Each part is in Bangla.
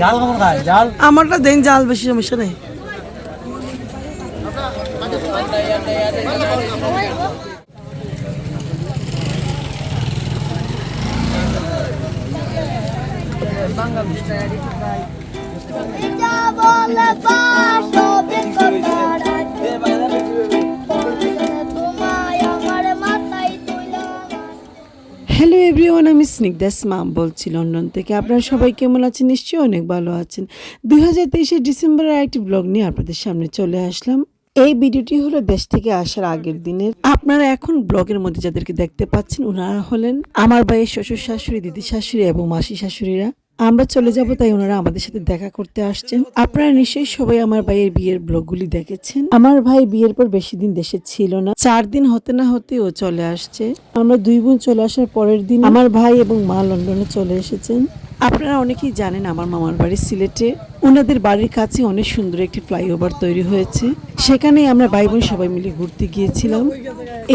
জাল কখন খায় জাল? আমারটা দেন জাল বেশি সমস্যা নেই। বলে হ্যালো এভরিওয়ান আমি স্নিগ্ধাস মাম বলছি লন্ডন থেকে। আপনারা সবাই কেমন আছেন? নিশ্চয়ই অনেক ভালো আছেন। দুই হাজার তেইশে ডিসেম্বরের একটি ব্লগ নিয়ে আপনাদের সামনে চলে আসলাম। এই ভিডিওটি হলো দেশ থেকে আসার আগের দিনের। আপনারা এখন ব্লগের মধ্যে যাদেরকে দেখতে পাচ্ছেন, ওনারা হলেন আমার ভাইয়ের শ্বশুর শাশুড়ি, দিদি শাশুড়ি এবং মাসি শাশুড়িরা। আমরা চলে যাব, তাই ওনারা আমাদের সাথে দেখা করতে আসছেন। আপনারা নিশ্চয়ই সবাই আমার ভাইয়ের বিয়ের ব্লগগুলি দেখেছেন। আমার ভাই বিয়ের পর বেশি দিন দেশে ছিল না। চার দিন হতে না হতে ও চলে আসছে। আমরা দুই বোন চলে আসার পরের দিন আমার ভাই এবং মা লন্ডনে চলে এসেছেন। আপনারা অনেকেই জানেন আমার মামার বাড়ি সিলেটে। ওনাদের বাড়ির কাছে অনেক সুন্দর একটি ফ্লাইওভার তৈরি হয়েছে। সেখানে আমরা ভাই বোন সবাই মিলে ঘুরতে গিয়েছিলাম।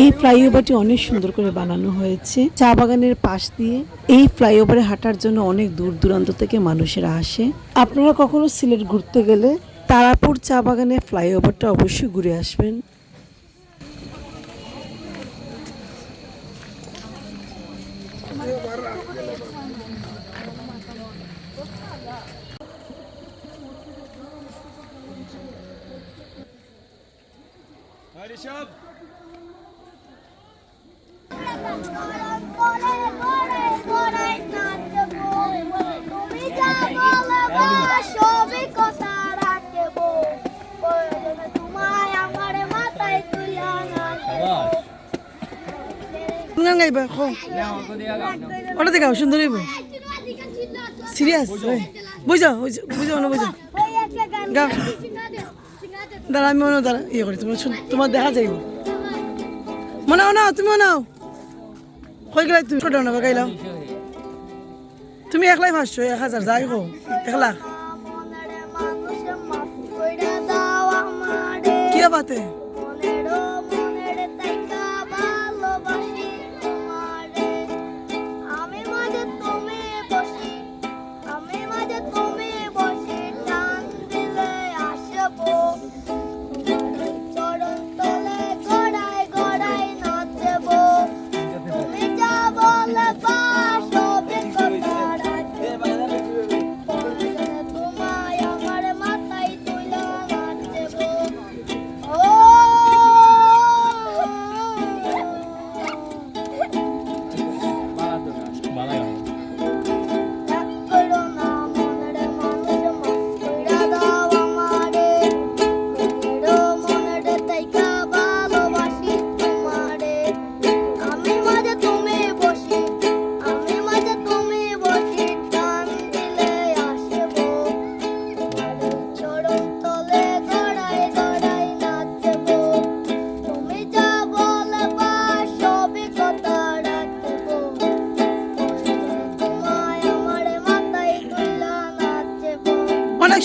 এই ফ্লাইওভারটি অনেক সুন্দর করে বানানো হয়েছে। চা বাগানের পাশ দিয়ে এই ফ্লাইওভারে হাঁটার জন্য অনেক দূর দূরান্ত থেকে মানুষেরা আসে। আপনারা কখনো সিলেট ঘুরতে গেলে তারাপুর চা বাগানের ফ্লাইওভারটা অবশ্যই ঘুরে আসবেন করে করে করে নাচবো তুমি যা বলে বাসবে কথা রাখব প্রয়োজনে তোমায় আমার মাথায় তুলা নাচবো গান গাইবা খো ওটা দেখাও সুন্দর হইব সিরিয়াস বুঝা বুঝা না বুঝা। গাও। দাঁড়া আমি মনে দাঁড়া ইয়ে করি তোমার তোমার দেখা যাইব। মনে হও না তুমি মনে হও কই গেলাই তুমি ছোট না গাইলাও তুমি একলাই ভাসছো এক হাজার যাই হো এক লাখ। কি বাতে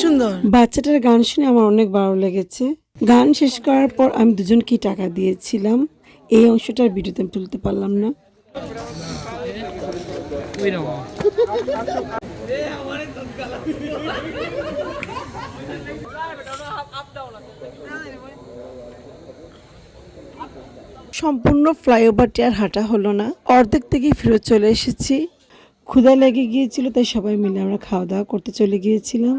সুন্দর। বাচ্চাটার গান শুনে আমার অনেক ভালো লেগেছে। গান শেষ করার পর আমি দুজনকেই টাকা দিয়েছিলাম। এই অংশটার ভিডিওতে আমি তুলতে পারলাম না। সম্পূর্ণ ফ্লাইওভারটি আর হাঁটা হলো না। অর্ধেক থেকেই ফেরত চলে এসেছি। ক্ষুধা লেগে গিয়েছিল তাই সবাই মিলে আমরা খাওয়া দাওয়া করতে চলে গিয়েছিলাম।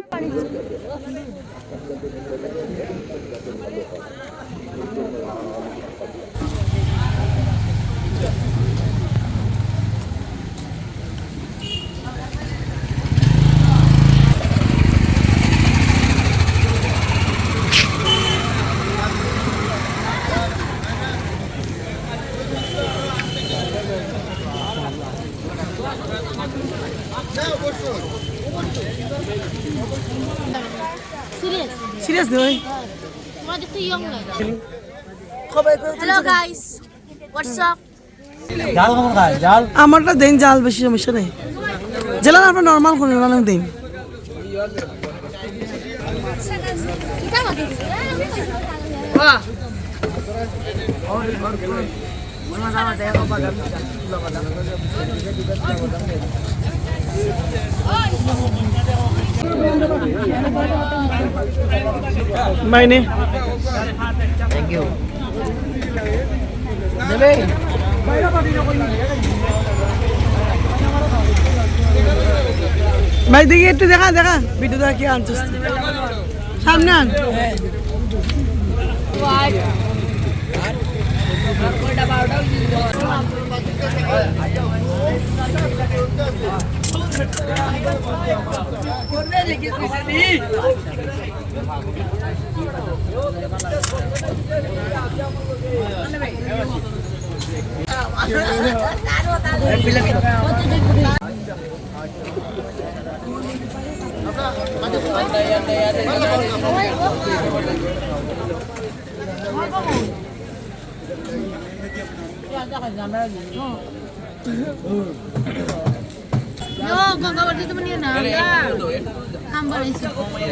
সিরিয়াস ভাই Hello guys, what's up? জাল কখন খায় জাল? আমারটা দেন জাল বেশি সমস্যা নেই। জেলা আপনার নর্মাল কোনো রান্না দিন। Kita lagi. মাইনে থ্যাংক ইউ দেবে ভাই দেখি একটু দেখা দেখা। ভিডিও দেখা কি আনছিস? সামনে আন। No, Ya, jangan jangan lagi.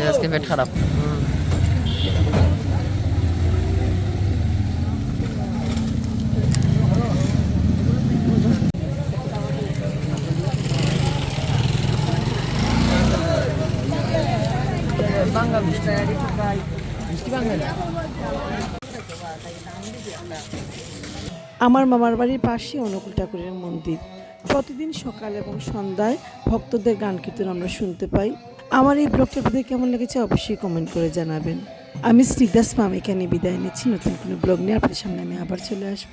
আজকে পেট খারাপ। আমার মামার বাড়ির পাশে অনুকূল ঠাকুরের মন্দির। প্রতিদিন সকাল এবং সন্ধ্যায় ভক্তদের গান কীর্তন আমরা শুনতে পাই। আমার এই ব্লগটা আপনাদের কেমন লেগেছে অবশ্যই কমেন্ট করে জানাবেন। আমি শ্রীদাস মাম এখানে বিদায় নিচ্ছি। নতুন কোনো ব্লগ নিয়ে আপনাদের সামনে আমি আবার চলে আসব।